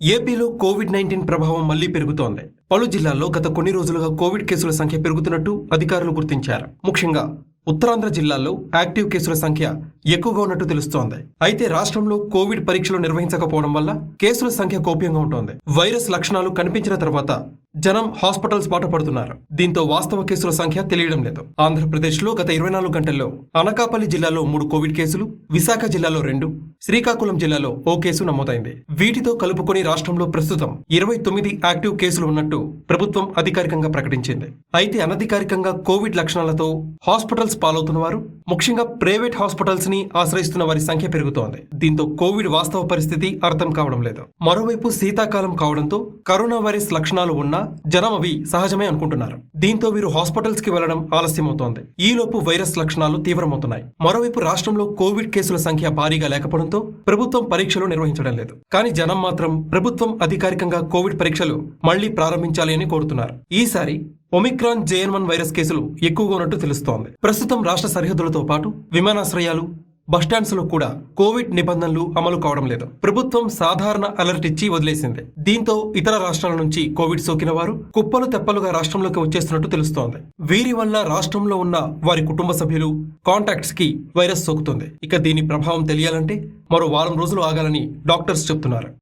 ఏపీలో Covid nineteen ప్రభావం మళ్ళీ పెరుగుతోంది. పలు జిల్లాల్లో గత కొన్ని రోజులుగా కోవిడ్ కేసుల సంఖ్య పెరుగుతున్నట్టు అధికారులు గుర్తించారు. ముఖ్యంగా ఉత్తరాంధ్ర జిల్లాల్లో యాక్టివ్ కేసుల సంఖ్య ఎక్కువగా ఉన్నట్టు తెలుస్తోంది. అయితే రాష్ట్రంలో కోవిడ్ పరీక్షలు నిర్వహించకపోవడం వల్ల కేసుల సంఖ్య కోప్యంగా ఉంటోంది. వైరస్ లక్షణాలు కనిపించిన తర్వాత జనం హాస్పిటల్స్ బాట పడుతున్నారు. దీంతో వాస్తవ కేసుల సంఖ్య తెలియడం లేదు. ఆంధ్రప్రదేశ్లో గత ఇరవై నాలుగు గంటల్లో అనకాపల్లి జిల్లాలో మూడు కోవిడ్ కేసులు విశాఖ జిల్లాలో రెండు శ్రీకాకుళం జిల్లాలో ఓ కేసు నమోదైంది. వీటితో కలుపుకొని రాష్ట్రంలో ప్రస్తుతం ఇరవై తొమ్మిది యాక్టివ్ కేసులు ఉన్నట్టు ప్రభుత్వం అధికారికంగా ప్రకటించింది. అయితే అనధికారికంగా కోవిడ్ లక్షణాలతో హాస్పిటల్స్ పాలవుతున్న వారు ముఖ్యంగా ప్రైవేట్ హాస్పిటల్స్ని ఆశ్రయిస్తున్న వారి సంఖ్య పెరుగుతోంది. దీంతో కోవిడ్ వాస్తవ పరిస్థితి అర్థం కావడం లేదు. మరోవైపు శీతాకాలం కావడంతో కరోనా వైరస్ లక్షణాలు ఉన్నా జనం అవి సహజమే అనుకుంటున్నారు. దీంతో వీరు హాస్పిటల్స్కి వెళ్ళడం ఆలస్యమవుతోంది. ఈలోపు వైరస్ లక్షణాలు తీవ్రమవుతున్నాయి. మరోవైపు రాష్ట్రంలో కోవిడ్ కేసుల సంఖ్య భారీగా లేకపోవడంతో ప్రభుత్వం పరీక్షలు నిర్వహించడం లేదు. కానీ జనం మాత్రం ప్రభుత్వం అధికారికంగా కోవిడ్ పరీక్షలు మళ్ళీ ప్రారంభించాలి అని కోరుతున్నారు. ఈసారి ఒమిక్రాన్ జేఎన్ వన్ వైరస్ కేసులు ఎక్కువగా ఉన్నట్టు తెలుస్తోంది. ప్రస్తుతం రాష్ట్ర సరిహద్దులతో పాటు విమానాశ్రయాలు బస్టాండ్స్లో కూడా కోవిడ్ నిబంధనలు అమలు కావడం లేదు. ప్రభుత్వం సాధారణ అలర్ట్ ఇచ్చి వదిలేసింది. దీంతో ఇతర రాష్ట్రాల నుంచి కోవిడ్ సోకిన వారు కుప్పలు తెప్పలుగా రాష్ట్రంలోకి వచ్చేస్తున్నట్టు తెలుస్తోంది. వీరి వల్ల రాష్ట్రంలో ఉన్న వారి కుటుంబ సభ్యులు కాంటాక్ట్స్కి వైరస్ సోకుతుంది. ఇక దీని ప్రభావం తెలియాలంటే మరో వారం రోజులు ఆగాలని డాక్టర్స్ చెప్తున్నారు.